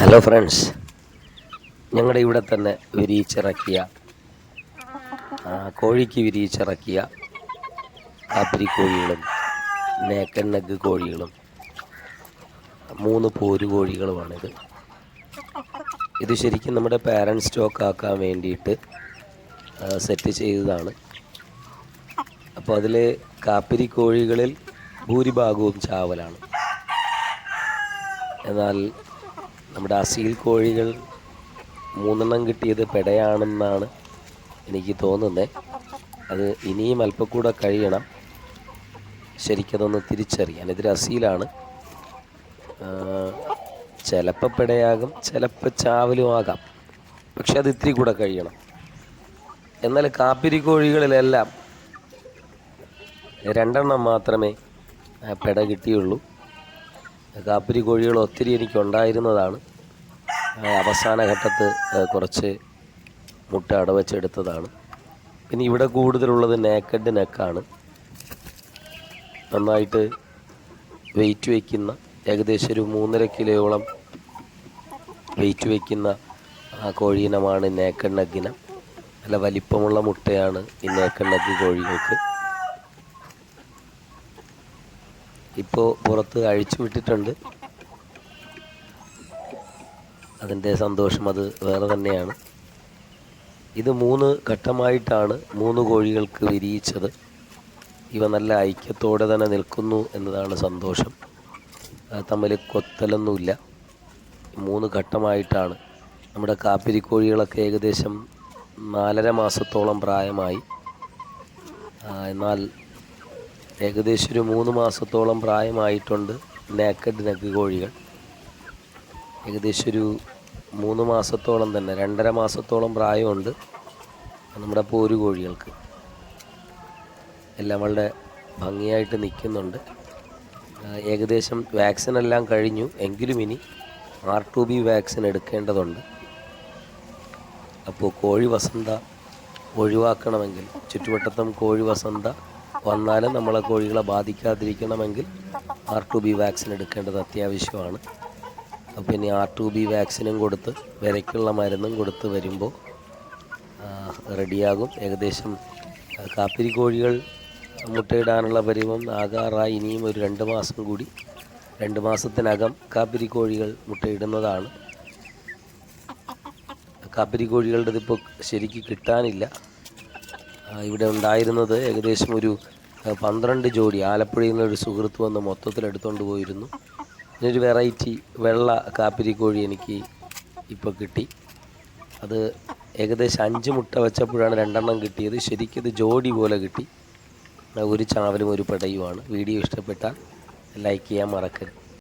Hello friends ഞങ്ങളുടെ ഇവിടെ തന്നെ വിരിയിച്ചിറക്കിയ കോഴിക്ക് വിരിയിച്ചിറക്കിയ കാപ്പിരി കോഴികളും നേക്കൻ നഗ് കോഴികളും മൂന്ന് പോര് കോഴികളുമാണിത്. ഇത് ശരിക്കും നമ്മുടെ പാരന്റ് സ്റ്റോക്ക് ആക്കാൻ വേണ്ടിയിട്ട് സെറ്റ് ചെയ്തതാണ്. അപ്പോൾ അതിൽ കാപ്പിരി കോഴികളിൽ ഭൂരിഭാഗവും ചാവലാണ്. എന്നാൽ നമ്മുടെ അസീൽ കോഴികൾ മൂന്നെണ്ണം കിട്ടിയത് പെടയാണെന്നാണ് എനിക്ക് തോന്നുന്നത് അത് ഇനിയും അല്പം കൂടെ കഴിയണം. ശരിക്കതൊന്ന് തിരിച്ചറിയാൻ. ഇതൊരു അസീലാണ്. ചിലപ്പോൾ പെടയാകും ചിലപ്പോൾ ചാവലും ആകാം. പക്ഷെ അത് ഇത്തിരി കൂടെ കഴിയണം. എന്നാൽ കാപ്പിരി കോഴികളിലെല്ലാം രണ്ടെണ്ണം മാത്രമേ പെട കിട്ടിയുള്ളൂ. കാപ്പിരി കോഴികൾ ഒത്തിരി എനിക്കുണ്ടായിരുന്നതാണ്. അവസാന ഘട്ടത്ത് കുറച്ച് മുട്ട അടവച്ചെടുത്തതാണ്. പിന്നെ ഇവിടെ കൂടുതലുള്ളത് നേക്കഡ് നെക്കാണ് നന്നായിട്ട് വെയിറ്റ് വയ്ക്കുന്ന ഏകദേശം ഒരു മൂന്നര കിലോയോളം വെയിറ്റ് വയ്ക്കുന്ന ആ കോഴിയിനമാണ് നേക്കഡ് നഗ്ഗിനം നല്ല വലിപ്പമുള്ള മുട്ടയാണ് ഈ നേക്കഡ് കോഴികൾക്ക്. ഇപ്പോൾ പുറത്ത് അഴിച്ചു വിട്ടിട്ടുണ്ട്. അതിന്റെ സന്തോഷം അത് വേറെ തന്നെയാണ്. ഇത് മൂന്ന് ഘട്ടമായിട്ടാണ് മൂന്ന് കോഴികൾക്ക് വിരിയിച്ചത്. ഇവ നല്ല ഐക്യത്തോടെ തന്നെ നിൽക്കുന്നു എന്നതാണ് സന്തോഷം. തമ്മിൽ കൊത്തലൊന്നുമില്ല. മൂന്ന് ഘട്ടമായിട്ടാണ്. നമ്മുടെ കാപ്പിരി കോഴികളൊക്കെ ഏകദേശം നാലര മാസത്തോളം പ്രായമായി. എന്നാൽ ഏകദേശം ഒരു മൂന്ന് മാസത്തോളം പ്രായമായിട്ടുണ്ട് നേക്കഡ് നെഗ് കോഴികൾ. ഏകദേശം ഒരു മൂന്ന് മാസത്തോളം തന്നെ രണ്ടര മാസത്തോളം പ്രായമുണ്ട് നമ്മുടെ പോരു കോഴികൾക്ക്. എല്ലാം വളരെ ഭംഗിയായിട്ട് നിൽക്കുന്നുണ്ട്. ഏകദേശം വാക്സിൻ എല്ലാം കഴിഞ്ഞു. എങ്കിലും ഇനി ആർ ടു ബി വാക്സിൻ എടുക്കേണ്ടതുണ്ട്. അപ്പോൾ കോഴി വസന്ത ഒഴിവാക്കണമെങ്കിൽ ചുറ്റുവട്ടത്തും കോഴി വസന്ത വന്നാലും നമ്മളെ കോഴികളെ ബാധിക്കാതിരിക്കണമെങ്കിൽ ആർ ടു ബി വാക്സിൻ എടുക്കേണ്ടത് അത്യാവശ്യമാണ്. അപ്പോൾ ഇനി ആർ ടു ബി വാക്സിനും കൊടുത്ത് വിരയ്ക്കുള്ള മരുന്നും കൊടുത്ത് വരുമ്പോൾ റെഡിയാകും. ഏകദേശം കാപ്പിരി കോഴികൾ മുട്ടയിടാനുള്ള പരിവം ആകാറായി ഇനിയും ഒരു രണ്ട് മാസം കൂടി. രണ്ട് മാസത്തിനകം കാപ്പിരി കോഴികൾ മുട്ടയിടുന്നതാണ്. കാപ്പിരി കോഴികളുടെ ഇതിപ്പോൾ ശരിക്ക് കിട്ടാനില്ല. ഇവിടെ ഉണ്ടായിരുന്നത് ഏകദേശം ഒരു പന്ത്രണ്ട് ജോഡി. ആലപ്പുഴയിൽ നിന്ന് ഒരു സുഹൃത്ത് വന്ന് മൊത്തത്തിൽ എടുത്തുകൊണ്ട് പോയിരുന്നു. ഇതിനൊരു വെറൈറ്റി വെള്ള കാപ്പിരി കോഴി എനിക്ക് ഇപ്പോൾ കിട്ടി. അത് ഏകദേശം അഞ്ച് മുട്ട വെച്ചപ്പോഴാണ് രണ്ടെണ്ണം കിട്ടിയത്. ശരിക്കും ഇത് ജോഡി പോലെ കിട്ടി. ഒരു ചാവലും ഒരു പെടയുമാണ്. വീഡിയോ ഇഷ്ടപ്പെട്ടാൽ ലൈക്ക് ചെയ്യാൻ മറക്കരുത്.